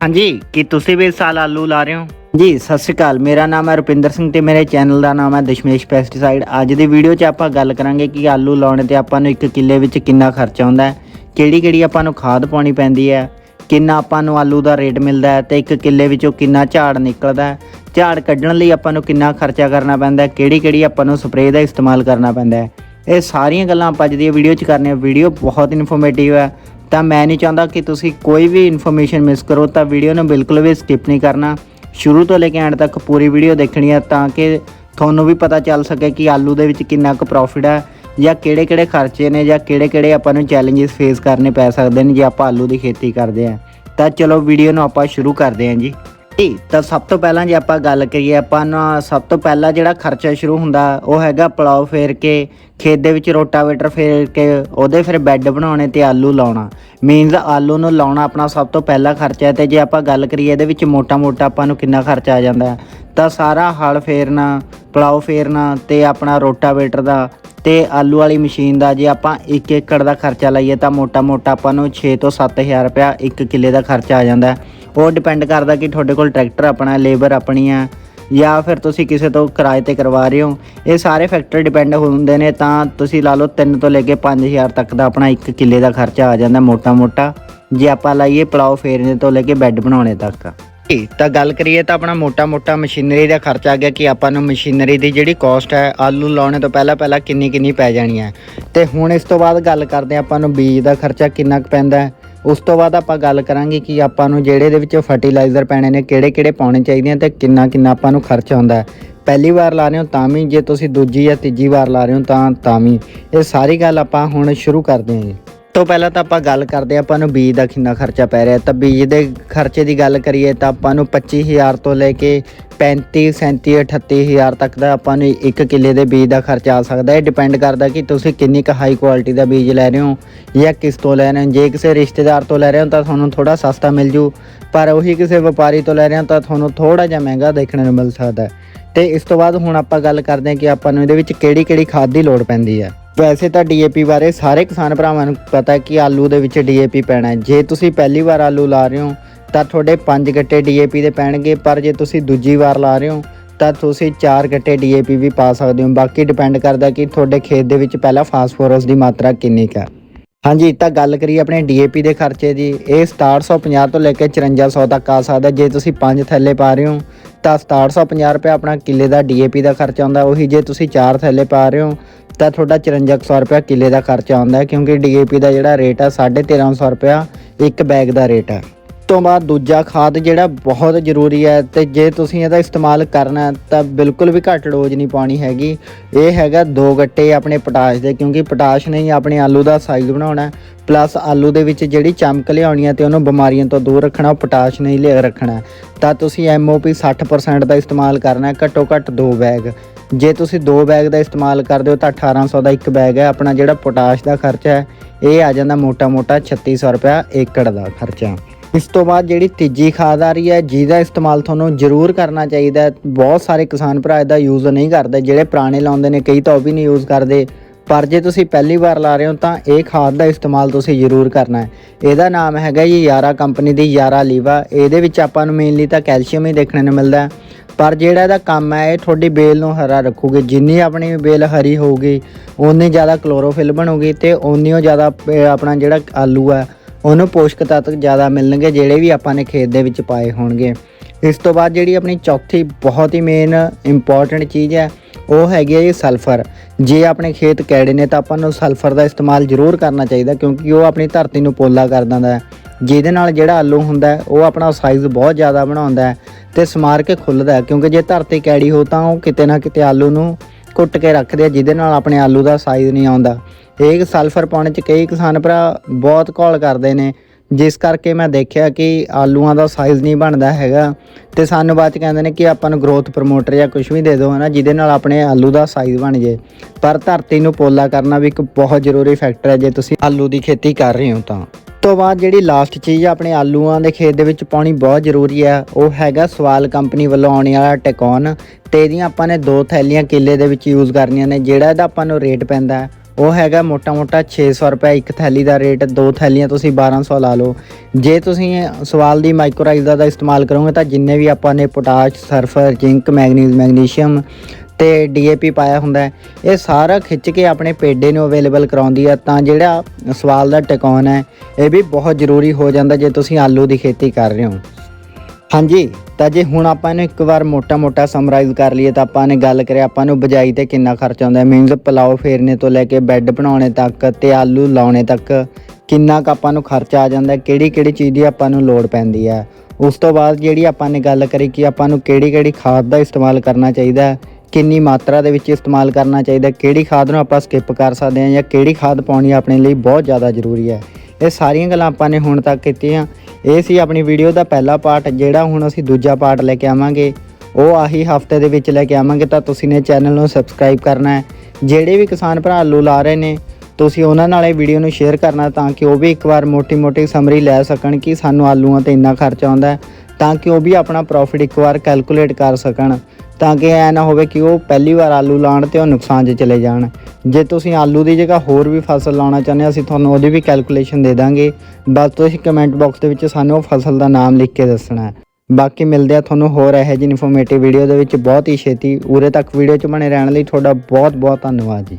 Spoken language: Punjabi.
ਹਾਂਜੀ, ਕੀ ਤੁਸੀਂ ਵੀ ਇਸ ਸਾਲ ਆਲੂ ਲਾ ਰਹੇ ਹੋ? ਜੀ, ਸਤਿ ਸ਼੍ਰੀ ਅਕਾਲ। ਮੇਰਾ ਨਾਮ ਹੈ ਰੁਪਿੰਦਰ ਸਿੰਘ ਤੇ ਮੇਰੇ ਚੈਨਲ ਦਾ ਨਾਮ ਹੈ ਦਸ਼ਮੇਸ਼ ਪੈਸਟੀਸਾਈਡ ਅੱਜ ਦੀ ਵੀਡੀਓ 'ਚ ਆਪਾਂ ਗੱਲ ਕਰਾਂਗੇ ਕਿ ਆਲੂ ਲਾਉਣੇ ਤੇ ਆਪਾਂ ਨੂੰ ਇੱਕ ਕਿੱਲੇ ਵਿੱਚ ਕਿੰਨਾ ਖਰਚਾ ਆਉਂਦਾ ਹੈ ਕਿਹੜੀ ਕਿਹੜੀ ਆਪਾਂ ਨੂੰ ਖਾਦ ਪਾਉਣੀ ਪੈਂਦੀ ਹੈ, ਕਿੰਨਾ ਆਪਾਂ ਨੂੰ ਆਲੂ ਦਾ ਰੇਟ ਮਿਲਦਾ ਹੈ ਤੇ ਇੱਕ ਕਿੱਲੇ ਵਿੱਚੋਂ ਕਿੰਨਾ ਝਾੜ ਨਿਕਲਦਾ ਹੈ, ਝਾੜ ਕੱਢਣ ਲਈ ਆਪਾਂ ਨੂੰ ਕਿੰਨਾ ਖਰਚਾ ਕਰਨਾ ਪੈਂਦਾ ਹੈ ਕਿਹੜੀ ਕਿਹੜੀ ਆਪਾਂ ਨੂੰ ਸਪਰੇਅ ਦਾ ਇਸਤੇਮਾਲ ਕਰਨਾ ਪੈਂਦਾ ਹੈ। ਇਹ ਸਾਰੀਆਂ ਗੱਲਾਂ ਆਪਾਂ ਅੱਜ ਦੀ ਵੀਡੀਓ 'ਚ ਕਰਨੀਆਂ ਵੀਡੀਓ ਬਹੁਤ ਇਨਫੋਰਮੇਟਿਵ ਹੈ ਤਾਂ ਮੈਂ ਨਹੀਂ ਚਾਹੁੰਦਾ ਕਿ ਤੁਸੀਂ ਕੋਈ ਵੀ ਇਨਫੋਰਮੇਸ਼ਨ ਮਿਸ ਕਰੋ, ਤਾਂ ਵੀਡੀਓ ਨੂੰ ਬਿਲਕੁਲ ਵੀ ਸਕਿਪ ਨਹੀਂ ਕਰਨਾ। ਸ਼ੁਰੂ ਤੋਂ ਲੈ ਕੇ ਐਂਡ ਤੱਕ ਪੂਰੀ ਵੀਡੀਓ ਦੇਖਣੀ ਹੈ ਤਾਂ ਕਿ ਤੁਹਾਨੂੰ ਵੀ ਪਤਾ ਚੱਲ ਸਕੇ ਕਿ ਆਲੂ ਦੇ ਵਿੱਚ ਕਿੰਨਾ ਕੁ ਪ੍ਰੋਫਿਟ ਹੈ ਜਾਂ ਕਿਹੜੇ-ਕਿਹੜੇ ਖਰਚੇ ਨੇ, ਜਾਂ ਕਿਹੜੇ-ਕਿਹੜੇ ਆਪਾਂ ਨੂੰ ਚੈਲੰਜਸ ਫੇਸ ਕਰਨੇ ਪੈ ਸਕਦੇ ਨੇ ਜੇ ਆਪਾਂ ਆਲੂ ਦੀ ਖੇਤੀ ਕਰਦੇ ਹਾਂ ਤਾਂ ਚਲੋ ਵੀਡੀਓ ਨੂੰ ਆਪਾਂ ਸ਼ੁਰੂ ਕਰਦੇ ਹਾਂ ਜੀ। ਜੀ ਤਾਂ ਸਭ ਤੋਂ ਪਹਿਲਾਂ ਜੇ ਆਪਾਂ ਗੱਲ ਕਰੀਏ, ਆਪਾਂ ਨਾ ਸਭ ਤੋਂ ਪਹਿਲਾਂ ਜਿਹੜਾ ਖਰਚਾ ਸ਼ੁਰੂ ਹੁੰਦਾ, ਉਹ ਹੈਗਾ ਪਲਾਉ ਫੇਰ ਕੇ, ਖੇਤ ਦੇ ਵਿੱਚ ਰੋਟਾਵੇਟਰ ਫੇਰ ਕੇ, ਉਹਦੇ ਫਿਰ ਬੈੱਡ ਬਣਾਉਣੇ ਤੇ ਆਲੂ ਲਾਉਣਾ ਮੀਨਸ ਆਲੂ ਨੂੰ ਲਾਉਣਾ ਆਪਣਾ ਸਭ ਤੋਂ ਪਹਿਲਾ ਖਰਚਾ ਹੈ ਤੇ ਜੇ ਆਪਾਂ ਗੱਲ ਕਰੀਏ ਇਹਦੇ ਵਿੱਚ ਮੋਟਾ-ਮੋਟਾ ਆਪਾਂ ਨੂੰ ਕਿੰਨਾ ਖਰਚਾ ਆ ਜਾਂਦਾ ਤਾਂ ਸਾਰਾ ਹਲ ਫੇਰਨਾ ਪਲਾਉ ਫੇਰਨਾ ਤੇ ਆਪਣਾ ਰੋਟਾਵੇਟਰ ਦਾ ਤੇ ਆਲੂ ਵਾਲੀ ਮਸ਼ੀਨ ਦਾ, ਜੇ ਆਪਾਂ 1 ਏਕੜ ਦਾ ਖਰਚਾ ਲਈਏ ਤਾਂ ਮੋਟਾ-ਮੋਟਾ ਆਪਾਂ ਨੂੰ 6 ਤੋਂ 7000 ਰੁਪਇਆ ਇੱਕ ਕਿੱਲੇ ਦਾ ਖਰਚਾ ਆ ਜਾਂਦਾ ਹੈ। ਉਹ ਡਿਪੈਂਡ ਕਰਦਾ ਕਿ ਤੁਹਾਡੇ ਕੋਲ ਟਰੈਕਟਰ ਆਪਣਾ ਲੇਬਰ ਆਪਣੀ ਆ ਜਾਂ ਫਿਰ ਤੁਸੀਂ ਕਿਸੇ ਤੋਂ ਕਿਰਾਏ ਤੇ ਕਰਵਾ ਰਹੇ ਹੋ। ਇਹ ਸਾਰੇ ਫੈਕਟਰ ਡਿਪੈਂਡ ਹੁੰਦੇ ਨੇ ਤਾਂ ਤੁਸੀਂ ਲਾ ਲਓ 3 ਤੋਂ ਲੈ ਕੇ 5000 ਤੱਕ ਦਾ ਆਪਣਾ ਇੱਕ ਕਿੱਲੇ ਦਾ ਖਰਚਾ ਆ ਜਾਂਦਾ ਮੋਟਾ-ਮੋਟਾ। ਜੇ ਆਪਾਂ ਲਾਈਏ ਪਲਾਉ ਫੇਰਨੇ ਤੋਂ ਲੈ ਕੇ ਬੈੱਡ ਬਣਾਉਣੇ ਤੱਕ। ਜੀ, ਤਾਂ ਗੱਲ ਕਰੀਏ ਤਾਂ ਆਪਣਾ ਮੋਟਾ-ਮੋਟਾ ਮਸ਼ੀਨਰੀ ਦਾ ਖਰਚਾ ਆ ਗਿਆ ਕਿ ਆਪਾਂ ਨੂੰ ਮਸ਼ੀਨਰੀ ਦੀ ਜਿਹੜੀ ਕਾਸਟ ਹੈ ਆਲੂ ਲਾਉਣੇ ਤੋਂ ਪਹਿਲਾਂ ਪਹਿਲਾਂ ਕਿੰਨੀ ਕਿੰਨੀ ਪੈ ਜਾਣੀ ਹੈ। ਤੇ ਹੁਣ ਇਸ ਤੋਂ ਬਾਅਦ ਗੱਲ ਕਰਦੇ ਹਾਂ ਆਪਾਂ ਨੂੰ ਬੀਜ ਦਾ ਖਰਚਾ ਕਿੰਨਾ ਕੁ ਪੈਂਦਾ ਹੈ। ਉਸ ਤੋਂ ਬਾਅਦ ਆਪਾਂ ਗੱਲ ਕਰਾਂਗੇ ਕਿ ਆਪਾਂ ਨੂੰ ਜਿਹੜੇ ਦੇ ਵਿੱਚ ਫਰਟੀਲਾਈਜ਼ਰ ਪੈਣੇ ਨੇ ਕਿਹੜੇ-ਕਿਹੜੇ ਪਾਉਣੇ ਚਾਹੀਦੇ ਆ ਤੇ ਕਿੰਨਾ ਕਿੰਨਾ ਆਪਾਂ ਨੂੰ ਖਰਚ ਆਉਂਦਾ ਪਹਿਲੀ ਵਾਰ ਲਾ ਰਹੇ ਹੋ ਤਾਂ ਵੀ, ਜੇ ਤੁਸੀਂ ਦੂਜੀ ਜਾਂ ਤੀਜੀ ਵਾਰ ਲਾ ਰਹੇ ਹੋ ਤਾਂ ਤਾਂ ਵੀ। ਇਹ ਸਾਰੀ ਗੱਲ ਆਪਾਂ ਹੁਣ ਸ਼ੁਰੂ ਕਰਦੇ ਹਾਂ ਜੀ। ਤੋਂ ਪਹਿਲਾਂ ਤਾਂ ਆਪਾਂ ਗੱਲ ਕਰਦੇ ਹਾਂ, ਆਪਾਂ ਨੂੰ ਬੀਜ ਦਾ ਕਿੰਨਾ ਖਰਚਾ ਪੈ ਰਿਹਾ ਤਾਂ ਬੀਜ ਦੇ ਖਰਚੇ ਦੀ ਗੱਲ ਕਰੀਏ ਤਾਂ ਆਪਾਂ ਨੂੰ 25000 ਤੋਂ ਲੈ ਕੇ 35 37 38000 ਤੱਕ ਦਾ ਆਪਾਂ ਨੂੰ ਇੱਕ ਕਿੱਲੇ ਦੇ ਬੀਜ ਦਾ ਖਰਚਾ ਆ ਸਕਦਾ ਹੈ। ਡਿਪੈਂਡ ਕਰਦਾ ਕਿ ਤੁਸੀਂ ਕਿੰਨੀ ਕੁ ਹਾਈ ਕੁਆਲਿਟੀ ਦਾ ਬੀਜ ਲੈ ਰਹੇ ਹੋ ਜਾਂ ਕਿਸ ਤੋਂ ਲੈ ਰਹੇ ਹੋ। ਜੇ ਕਿਸੇ ਰਿਸ਼ਤੇਦਾਰ ਤੋਂ ਲੈ ਰਹੇ ਹੋ ਤਾਂ ਤੁਹਾਨੂੰ ਥੋੜਾ ਸਸਤਾ ਮਿਲ ਜੂ, ਪਰ ਉਹੀ ਕਿਸੇ ਵਪਾਰੀ ਤੋਂ ਲੈ ਰਹੇ ਹੋ ਤਾਂ ਤੁਹਾਨੂੰ ਥੋੜਾ ਜਿਹਾ ਮਹਿੰਗਾ ਦੇਖਣ ਨੂੰ ਮਿਲ ਸਕਦਾ ਹੈ। ਤੇ ਇਸ ਤੋਂ ਬਾਅਦ ਹੁਣ ਆਪਾਂ ਗੱਲ ਕਰਦੇ ਹਾਂ ਕਿ ਆਪਾਂ ਨੂੰ ਇਹਦੇ ਵਿੱਚ ਕਿਹੜੀ ਕਿਹੜੀ ਖਾਦ ਦੀ ਲੋੜ ਪੈਂਦੀ ਹੈ। ਵੈਸੇ ਤਾਂ ਡੀਏਪੀ ਬਾਰੇ ਸਾਰੇ ਕਿਸਾਨ ਭਰਾਵਾਂ ਨੂੰ ਪਤਾ ਹੈ ਕਿ ਆਲੂ ਦੇ ਵਿੱਚ ਡੀਏਪੀ ਪੈਣਾ ਹੈ। ਜੇ ਤੁਸੀਂ ਪਹਿਲੀ ਵਾਰ ਆਲੂ ਲਾ ਰਹੇ ਹੋ, ਤਾਂ ਤੁਹਾਡੇ 5 ਗੱਟੇ ਡੀਏਪੀ ਦੇ ਪੈਣਗੇ, ਪਰ ਜੇ ਤੁਸੀਂ ਦੂਜੀ ਵਾਰ ਲਾ ਰਹੇ ਹੋ, ਤਾਂ ਤੁਸੀਂ 4 ਗੱਟੇ ਡੀਏਪੀ ਵੀ ਪਾ ਸਕਦੇ ਹੋ। ਬਾਕੀ ਡਿਪੈਂਡ ਕਰਦਾ ਕਿ ਤੁਹਾਡੇ ਖੇਤ ਦੇ ਵਿੱਚ ਪਹਿਲਾਂ ਫਾਸਫੋਰਸ ਦੀ ਮਾਤਰਾ ਕਿੰਨੀ ਕੁ ਹੈ। ਹਾਂਜੀ, ਤਾਂ ਗੱਲ ਕਰੀਏ ਆਪਣੇ ਡੀਏਪੀ ਦੇ ਖਰਚੇ ਦੀ। ਇਹ 6750 ਤੋਂ ਲੈ ਕੇ 5400 ਤੱਕ ਆ ਸਕਦਾ ਜੇ ਤੁਸੀਂ 5 ਥੈਲੇ ਪਾ ਰਹੇ ਹੋ ਤਾਂ 6750 ਰੁਪਏ ਆਪਣਾ ਕਿੱਲੇ ਦਾ ਡੀਏਪੀ ਦਾ ਖਰਚਾ ਆਉਂਦਾ, ਉਹੀ ਜੇ ਤੁਸੀਂ 4 ਥੈਲੇ ਪਾ ਰਹੇ ਹੋ, ਤਾਂ ਤੁਹਾਡਾ 5400 ਰੁਪਏ ਕਿੱਲੇ ਦਾ ਖਰਚਾ ਆਉਂਦਾ ਹੈ, ਕਿਉਂਕਿ ਡੀਏਪੀ ਦਾ ਜਿਹੜਾ ਰੇਟ ਹੈ 1350 ਰੁਪਏ ਇੱਕ ਬੈਗ ਦਾ ਰੇਟ ਹੈ। ਤੋਂ ਬਾਅਦ ਦੂਜਾ ਖਾਦ ਜਿਹੜਾ ਬਹੁਤ ਜ਼ਰੂਰੀ ਹੈ ਤੇ ਜੇ ਤੁਸੀਂ ਇਹਦਾ ਇਸਤੇਮਾਲ ਕਰਨਾ ਤਾਂ ਬਿਲਕੁਲ ਵੀ ਘੱਟ ਡੋਜ਼ ਨਹੀਂ ਪਾਣੀ ਹੈਗੀ। ਇਹ ਹੈਗਾ ਦੋ ਗੱਟੇ ਆਪਣੇ ਪੋਟਾਸ਼ ਦੇ, ਕਿਉਂਕਿ ਪੋਟਾਸ਼ ਨੇ ਹੀ ਆਪਣੇ ਆਲੂ ਦਾ ਸਾਈਜ਼ ਬਣਾਉਣਾ ਪਲੱਸ ਆਲੂ ਦੇ ਵਿੱਚ ਜਿਹੜੀ ਚਮਕ ਲਿਆਉਣੀ ਹੈ ਤੇ ਉਹਨੂੰ ਬਿਮਾਰੀਆਂ ਤੋਂ ਦੂਰ ਰੱਖਣਾ ਉਹ ਪੋਟਾਸ਼ ਨਹੀਂ ਲਿਆ ਰੱਖਣਾ ਤਾਂ ਤੁਸੀਂ ਐਮਓਪੀ 60% ਦਾ ਇਸਤੇਮਾਲ ਕਰਨਾ ਘੱਟੋ ਘੱਟ ਦੋ ਬੈਗ। ਜੇ ਤੁਸੀਂ ਦੋ ਬੈਗ ਦਾ ਇਸਤੇਮਾਲ ਕਰਦੇ ਹੋ, ਤਾਂ 1800 ਦਾ ਇੱਕ ਬੈਗ ਹੈ, ਆਪਣਾ ਜਿਹੜਾ ਪੋਟਾਸ਼ ਦਾ ਖਰਚਾ ਹੈ, ਇਹ ਆ ਜਾਂਦਾ ਮੋਟਾ-ਮੋਟਾ 3600 ਰੁਪਇਆ ਏਕੜ ਦਾ ਖਰਚਾ। ਇਸ ਤੋਂ ਬਾਅਦ ਜਿਹੜੀ ਤੀਜੀ ਖਾਦ ਆ ਰਹੀ ਹੈ, ਜਿਹਦਾ ਇਸਤੇਮਾਲ ਤੁਹਾਨੂੰ ਜ਼ਰੂਰ ਕਰਨਾ ਚਾਹੀਦਾ ਹੈ। ਬਹੁਤ ਸਾਰੇ ਕਿਸਾਨ ਭਰਾ ਇਹਦਾ ਯੂਜ਼ ਨਹੀਂ ਕਰਦੇ, ਜਿਹੜੇ ਪੁਰਾਣੇ ਲਾਉਂਦੇ ਨੇ, ਕਈ ਤਾਂ ਉਹ ਵੀ ਨਹੀਂ ਯੂਜ਼ ਕਰਦੇ। ਪਰ ਜੇ ਤੁਸੀਂ ਪਹਿਲੀ ਵਾਰ ਲਾ ਰਹੇ ਹੋ, ਤਾਂ ਇਹ ਖਾਦ ਦਾ ਇਸਤੇਮਾਲ ਤੁਸੀਂ ਜ਼ਰੂਰ ਕਰਨਾ ਹੈ। ਇਹਦਾ ਨਾਮ ਹੈਗਾ ਜੀ ਯਾਰਾ ਕੰਪਨੀ ਦੀ ਯਾਰਾ ਲੀਵਾ। ਇਹਦੇ ਵਿੱਚ ਆਪਾਂ ਨੂੰ ਮੇਨਲੀ ਤਾਂ ਕੈਲਸ਼ੀਅਮ ਹੀ ਦੇਖਣ ਨੂੰ ਮਿਲਦਾ ਹੈ। ਪਰ ਜਿਹੜਾ ਇਹਦਾ ਕੰਮ ਹੈ, ਇਹ ਤੁਹਾਡੀ ਬੇਲ ਨੂੰ ਹਰਾ ਰੱਖੂਗੀ। ਜਿੰਨੀ ਆਪਣੀ ਬੇਲ ਹਰੀ ਹੋਊਗੀ ਉਨੀ ਜ਼ਿਆਦਾ ਕਲੋਰੋਫਿਲ ਬਣੂਗੀ ਤੇ ਉਨੀ ਉਹ ਜ਼ਿਆਦਾ ਆਪਣਾ ਜਿਹੜਾ ਆਲੂ ਹੈ ਉਹਨੂੰ ਪੋਸ਼ਕ ਤੱਤ ਜ਼ਿਆਦਾ ਮਿਲਣਗੇ ਜਿਹੜੇ ਵੀ ਆਪਾਂ ਨੇ ਖੇਤ ਦੇ ਵਿੱਚ ਪਾਏ ਹੋਣਗੇ। ਇਸ ਤੋਂ ਬਾਅਦ ਜਿਹੜੀ ਆਪਣੀ ਚੌਥੀ ਬਹੁਤ ਹੀ ਮੇਨ ਇੰਪੋਰਟੈਂਟ ਚੀਜ਼ ਹੈ, ਉਹ ਹੈਗੀ ਹੈ ਜੀ ਸਲਫਰ ਜੇ ਆਪਣੇ ਖੇਤ ਕੈੜੇ ਨੇ ਤਾਂ ਆਪਾਂ ਨੂੰ ਸਲਫਰ ਦਾ ਇਸਤੇਮਾਲ ਜ਼ਰੂਰ ਕਰਨਾ ਚਾਹੀਦਾ ਕਿਉਂਕਿ ਉਹ ਆਪਣੀ ਧਰਤੀ ਨੂੰ ਪੋਲਾ ਕਰ ਦਿੰਦਾ ਹੈ। ਜਿਹਦੇ ਨਾਲ ਜਿਹੜਾ ਆਲੂ ਹੁੰਦਾ ਉਹ ਆਪਣਾ ਸਾਈਜ਼ ਬਹੁਤ ਜ਼ਿਆਦਾ ਬਣਾਉਂਦਾ ਹੈ ਤੇ ਸਮਾਰ ਕੇ ਖੁੱਲਦਾ ਕਿਉਂਕਿ ਜੇ ਧਰਤੀ ਕੈੜੀ ਹੋ ਤਾਂ ਉਹ ਕਿਤੇ ਨਾ ਕਿਤੇ ਆਲੂ ਨੂੰ ਕੁੱਟ ਕੇ ਰੱਖਦੇ ਆ, ਜਿਹਦੇ ਨਾਲ ਆਪਣੇ ਆਲੂ ਦਾ ਸਾਈਜ਼ ਨਹੀਂ ਆਉਂਦਾ। ਇਹ ਸਲਫਰ ਪਾਉਣ 'ਚ ਕਈ ਕਿਸਾਨ ਭਰਾ ਬਹੁਤ ਘੋਲ ਕਰਦੇ ਨੇ। ਜਿਸ ਕਰਕੇ ਮੈਂ ਦੇਖਿਆ ਕਿ ਆਲੂਆਂ ਦਾ ਸਾਈਜ਼ ਨਹੀਂ ਬਣਦਾ ਹੈਗਾ। ਤੇ ਸਾਨੂੰ ਬਾਅਦ ਚ ਕਹਿੰਦੇ ਨੇ ਕਿ ਆਪਾਂ ਨੂੰ ਗਰੋਥ ਪ੍ਰਮੋਟਰ ਜਾਂ ਕੁਝ ਵੀ ਦੇ ਦਿਓ, ਹਨਾ, ਜਿਹਦੇ ਨਾਲ ਆਪਣੇ ਆਲੂ ਦਾ ਸਾਈਜ਼ ਬਣ ਜੇ ਪਰ ਧਰਤੀ ਨੂੰ ਪੋਲਾ ਕਰਨਾ ਵੀ ਇੱਕ ਬਹੁਤ ਜ਼ਰੂਰੀ ਫੈਕਟਰ ਹੈ। ਜੇ ਤੁਸੀਂ ਆਲੂ ਦੀ ਖੇਤੀ ਕਰ ਰਹੇ ਹੋ ਤਾਂ। ਤੋਂ ਬਾਅਦ ਜਿਹੜੀ ਲਾਸਟ ਚੀਜ਼ ਆਪਣੇ ਆਲੂਆਂ ਦੇ ਖੇਤ ਦੇ ਵਿੱਚ ਪਾਉਣੀ ਬਹੁਤ ਜ਼ਰੂਰੀ ਹੈ ਉਹ ਹੈਗਾ ਸਵਾਲ ਕੰਪਨੀ ਵੱਲੋਂ ਆਉਣ ਵਾਲਾ ਟੈਕੋਨ ਤੇ ਇਹਦੀਆਂ ਆਪਾਂ ਨੇ ਦੋ ਥੈਲੀਆਂ ਕਿੱਲੇ ਦੇ ਵਿੱਚ ਯੂਜ਼ ਕਰਨੀਆਂ ਨੇ, ਜਿਹੜਾ ਇਹਦਾ ਆਪਾਂ ਨੂੰ ਰੇਟ ਪੈਂਦਾ ਉਹ ਹੈਗਾ ਮੋਟਾ-ਮੋਟਾ 600 ਰੁਪਏ ਇੱਕ ਥੈਲੀ ਦਾ ਰੇਟ ਦੋ ਥੈਲੀਆਂ ਤੁਸੀਂ 1200 ਲਾ ਲਓ। ਜੇ ਤੁਸੀਂ ਸਵਾਲ ਦੀ ਮਾਈਕ੍ਰੋਰਾਈਜ਼ਾ ਦਾ ਇਸਤੇਮਾਲ ਕਰੋਗੇ ਤਾਂ ਜਿੰਨੇ ਵੀ ਆਪਾਂ ਨੇ potash sulphur zinc manganese magnesium ਤੇ ਡੀਏਪੀ ਪਾਇਆ ਹੁੰਦਾ ਹੈ। ਇਹ ਸਾਰਾ ਖਿੱਚ ਕੇ ਆਪਣੇ ਪੇਡੇ ਨੂੰ ਅਵੇਲੇਬਲ ਕਰਾਉਂਦੀ ਹੈ ਤਾਂ ਜਿਹੜਾ ਸਵਾਲ ਦਾ ਟਿਕਾਉਣ ਹੈ, ਇਹ ਵੀ ਬਹੁਤ ਜ਼ਰੂਰੀ ਹੋ ਜਾਂਦਾ ਜੇ ਤੁਸੀਂ ਆਲੂ ਦੀ ਖੇਤੀ ਕਰ ਰਹੇ ਹੋ। ਹਾਂਜੀ, ਤਾਂ ਜੇ ਹੁਣ ਆਪਾਂ ਇਹਨੂੰ ਇੱਕ ਵਾਰ ਮੋਟਾ-ਮੋਟਾ ਸਮਰਾਈਜ਼ ਕਰ ਲਈਏ, ਤਾਂ ਆਪਾਂ ਨੇ ਗੱਲ ਕਰਿਆ, ਆਪਾਂ ਨੂੰ ਬਜਾਈ ਤੇ ਕਿੰਨਾ ਖਰਚ ਆਉਂਦਾ ਹੈ। ਮੀਨਸ ਪਲਾਓ ਫੇਰਨੇ ਤੋਂ ਲੈ ਕੇ ਬੈੱਡ ਬਣਾਉਣੇ ਤੱਕ ਤੇ ਆਲੂ ਲਾਉਣੇ ਤੱਕ ਕਿੰਨਾ ਕੁ ਆਪਾਂ ਨੂੰ ਖਰਚ ਆ ਜਾਂਦਾ ਕਿਹੜੀ ਕਿਹੜੀ ਚੀਜ਼ ਦੀ ਆਪਾਂ ਨੂੰ ਲੋੜ ਪੈਂਦੀ ਹੈ। ਉਸ ਤੋਂ ਬਾਅਦ ਜਿਹੜੀ ਆਪਾਂ ਨੇ ਗੱਲ ਕਰੀ ਕਿ ਆਪਾਂ ਨੂੰ ਕਿਹੜੀ ਕਿਹੜੀ ਖਾਦ ਦਾ ਇਸਤੇਮਾਲ ਕਰਨਾ ਚਾਹੀਦਾ ਕਿੰਨੀ ਮਾਤਰਾ ਦੇ ਵਿੱਚ ਇਸਤੇਮਾਲ ਕਰਨਾ ਚਾਹੀਦਾ, ਕਿਹੜੀ ਖਾਦ ਨੂੰ ਆਪਾਂ ਸਕਿਪ ਕਰ ਸਕਦੇ ਹਾਂ ਜਾਂ ਕਿਹੜੀ ਖਾਦ ਪਾਉਣੀ ਆਪਣੇ ਲਈ ਬਹੁਤ ਜ਼ਿਆਦਾ ਜ਼ਰੂਰੀ ਹੈ। ਇਹ ਸਾਰੀਆਂ ਗੱਲਾਂ ਆਪਾਂ ਨੇ ਹੁਣ ਤੱਕ ਕੀਤੀਆਂ। ਇਹ ਸੀ ਆਪਣੀ ਵੀਡੀਓ ਦਾ ਪਹਿਲਾ ਪਾਰਟ, ਜਿਹੜਾ ਹੁਣ ਅਸੀਂ ਦੂਜਾ ਪਾਰਟ ਲੈ ਕੇ ਆਵਾਂਗੇ। ਉਹ ਆਹੀ ਹਫ਼ਤੇ ਦੇ ਵਿੱਚ ਲੈ ਕੇ ਆਵਾਂਗੇ, ਤਾਂ ਤੁਸੀਂ ਨੇ ਚੈਨਲ ਨੂੰ ਸਬਸਕ੍ਰਾਈਬ ਕਰਨਾ ਹੈ। ਜਿਹੜੇ ਵੀ ਕਿਸਾਨ ਭਰਾ ਆਲੂ ਲਾ ਰਹੇ ਨੇ, ਤੁਸੀਂ ਉਹਨਾਂ ਨਾਲ ਇਹ ਵੀਡੀਓ ਨੂੰ ਸ਼ੇਅਰ ਕਰਨਾ ਤਾਂ ਕਿ ਉਹ ਵੀ ਇੱਕ ਵਾਰ ਮੋਟੀ-ਮੋਟੀ ਸਮਰੀ ਲੈ ਸਕਣ ਕਿ ਸਾਨੂੰ ਆਲੂਆਂ ਤੇ ਇੰਨਾ ਖਰਚ ਆਉਂਦਾ ਤਾਂ ਕਿ ਉਹ ਵੀ ਆਪਣਾ ਪ੍ਰੋਫਿਟ ਇੱਕ ਵਾਰ ਕੈਲਕੂਲੇਟ ਕਰ ਸਕਣ। ਤਾਂ ਕਿ ਐ ਨਾ ਹੋਵੇ ਕਿ ਉਹ ਪਹਿਲੀ ਵਾਰ ਆਲੂ ਲਾਣ ਤੇ ਉਹ ਨੁਕਸਾਨ 'ਚ ਚਲੇ ਜਾਣ। ਜੇ ਤੁਸੀਂ ਆਲੂ ਦੀ ਜਗ੍ਹਾ ਹੋਰ ਵੀ ਫਸਲ ਲਾਉਣਾ ਚਾਹੁੰਦੇ ਹੋ, ਅਸੀਂ ਤੁਹਾਨੂੰ ਉਹਦੀ ਵੀ ਕੈਲਕੂਲੇਸ਼ਨ ਦੇ ਦਾਂਗੇ। ਬਸ ਤੁਸੀਂ ਕਮੈਂਟ ਬਾਕਸ ਦੇ ਵਿੱਚ ਸਾਨੂੰ ਉਹ ਫਸਲ ਦਾ ਨਾਮ ਲਿਖ ਕੇ ਦੱਸਣਾ ਬਾਕੀ ਮਿਲਦੇ ਆ ਤੁਹਾਨੂੰ ਹੋਰ ਇਹੋ ਜਿਹੀ ਇਨਫੋਰਮੇਟਿਵ ਵੀਡੀਓ ਦੇ ਵਿੱਚ। ਬਹੁਤ ਹੀ ਛੇਤੀ ਉਰੇ ਤੱਕ ਵੀਡੀਓ 'ਚ ਬਣੇ ਰਹਿਣ ਲਈ ਤੁਹਾਡਾ ਬਹੁਤ ਬਹੁਤ ਧੰਨਵਾਦ ਜੀ।